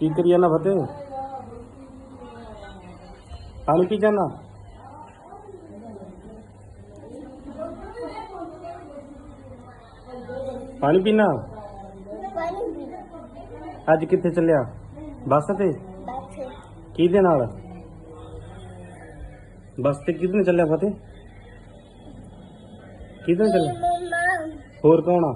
ਕੀ ਕਰੀ ਜਾਂਦਾ ਫਤਿਹ? ਪਾਣੀ ਪੀ ਜਾਣਾ ਪਾਣੀ ਪੀਣਾ ਅੱਜ ਕਿੱਥੇ ਚੱਲਿਆ? ਬੱਸ ਤੇ? ਬੈਠੇ ਕਿਹਦੇ ਨਾਲ? ਬੱਸ ਤੇ ਕਿਹਦੇ ਚੱਲਿਆ ਫਤਿਹ? ਕਿਹਦੇ ਚੱਲਿਆ? ਹੋਰ ਕੌਣ ਆ?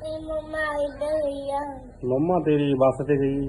ਮੇਰੀ ਮਮਾ ਇੱਧਰ ਗਈ ਆ। ਮੰਮਾ ਤੇਰੀ ਬੱਸ ਤੇ ਗਈ।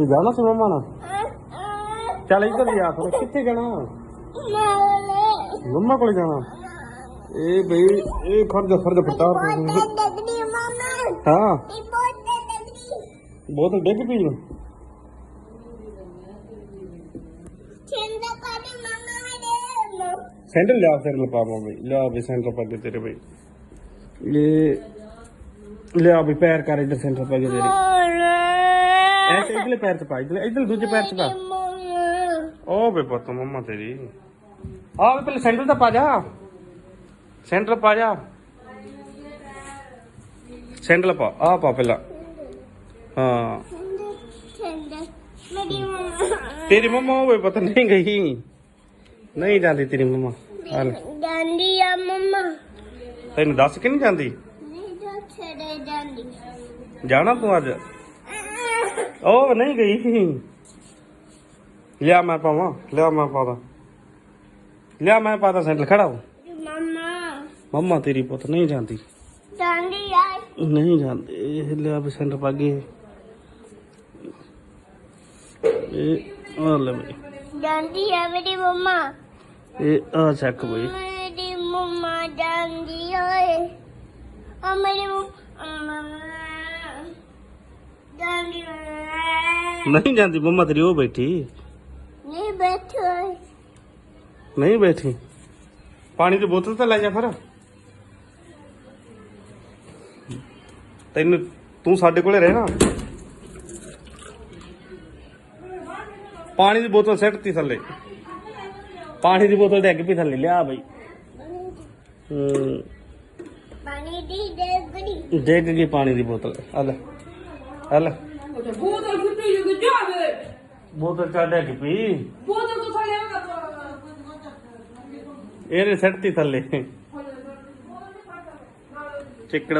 ਤੂੰ ਜਾਣਾ ਸੀ ਮੰਮਾ ਨਾਲ? ਚੱਲ ਇੱਧਰ ਜਾ ਫਿਰ ਕਿੱਥੇ ਜਾਣਾ? ਮੰਮਾ ਕੋਲ ਜਾਣਾ। ਇਹ ਬਈ ਇਹ ਖਰਜ ਖਰਜ ਪਟਾਰ ਹਾਂ। ਇਹ ਬਹੁਤ ਡੱਗਦੀ ਬੋਤਲ ਡਿੱਗ ਪਈ ਨੂੰ। ਦੇ ਸੈਂਡਲ ਲਿਆ ਫਿਰ ਲਪਾਵਾਂ ਬਈ। ਲਿਆ ਵੀ ਸੈਂਟਰ ਪਾ ਕੇ ਤੇਰੇ ਬਈ। ਇਹ ਲਿਆ ਵੀ ਪੈਰ ਕਰ ਇੱਧਰ ਸੈਂਟਰ ਪਾ ਕੇ ਤੇਰੇ। ਐ ਤੇ ਇਧਰਲੇ ਪੈਰ ਚ ਪਾ ਇਧਰਲੇ ਇਧਰ ਦੂਜੇ ਪੈਰ ਚ ਪਾ। ਉਹ ਬੇ ਪੁੱਤ ਮੰਮਾ ਤੇਰੀ। ਆ ਵੀ ਪਹਿਲੇ ਸੈਂਟਰ ਤਾਂ ਪਾ ਜਾ। ਸੈਂਟਰ ਪਾ ਜਾ। ਸੈਂਟਰ ਪਾ ਆ ਪਾ ਪਹਿਲਾਂ। ਹਾਂ। ਮੇਰੀ ਮਮਾ ਤੇਰੀ ਮੰਮਾ ਹੋਵੇ ਪਤਾ ਨਹੀਂ ਗਈ। ਨਹੀਂ ਜਾਂਦੀ ਤੇਰੀ ਮੰਮਾ। ਹਾਲ ਜਾਂਦੀ ਆ ਮਮਾ। ਤੈਨੂੰ ਦੱਸ ਕੇ ਨਹੀਂ ਜਾਂਦੀ? ਨਹੀਂ ਜਾ ਛੜੇ ਜਾਂਦੀ। ਜਾਣਾ ਤੂੰ ਅੱਜ? ਉਹ ਨਹੀਂ ਗਈ ਲਿਆ ਮੈਂ ਪਾਵਾਂ ਲਿਆ ਮੈਂ ਪਾਦਾ। ਲਿਆ ਮੈਂ ਪਾਦਾ ਸੈਂਟਰ ਖੜਾ ਹੋ। ਮਮਾ। ਮੰਮਾ ਤੇਰੀ ਪੁੱਤ ਨਹੀਂ ਜਾਂਦੀ। ਜਾਂਦੀ ਆ। ਨਹੀਂ ਜਾਂਦੇ ਇਹ ਲਿਆ ਵੀ ਸੈਂਟਰ ਪਾ ਇਹ ਆ ਲੈ ਬਈ। ਜਾਂਦੀ ਆ ਮੇਰੀ ਮਮਾ। ਇਹ ਆ ਚੱਕ ਬਈ। ਮੇਰੀ ਮਮਾ ਜਾਂਦੀ ਓਏ। ਆ ਮੇਰੀ ਮਮਾ। ਜਾਂਦੀ ਓਏ ਨਹੀਂ ਜਾਂਦੀ ਮੰਮਾ ਤੇਰੀ ਉਹ ਬੈਠੀ। ਨਹੀਂ ਬੈਠੋ ਨਹੀਂ ਬੈਠੀ। ਪਾਣੀ ਦੀ ਬੋਤਲ ਤਾਂ ਲੈ ਜਾ ਫਿਰ। ਤੈਨੂੰ ਤੂੰ ਸਾਡੇ ਕੋਲੇ ਰਹਿਣਾ। ਪਾਣੀ ਦੀ ਬੋਤਲ ਸਿੱਟਤੀ ਥੱਲੇ। ਪਾਣੀ ਦੀ ਬੋਤਲ ਡਿੱਗ ਪਈ ਥੱਲੇ ਲਿਆ ਬਈ। ਪਾਣੀ ਦੀ ਡਿੱਗ ਗਈ। ਪਾਣੀ ਦੀ ਬੋਤਲ। ਆ ਲੈ। ਆ ਬੋਤਲ ਕਿੱਥੇ ਜੁਗ ਜਾਵੇ ਬੋਤਲ ਚਾ ਡਿੱਗ ਪਈ ਬੋਤਲ ਤੋਂ ਥੱਲੇ ਆਉਂਦਾ ਇਹਨੇ ਸਿੱਟਤੀ ਥੱਲੇ। ਚਿੱਕੜ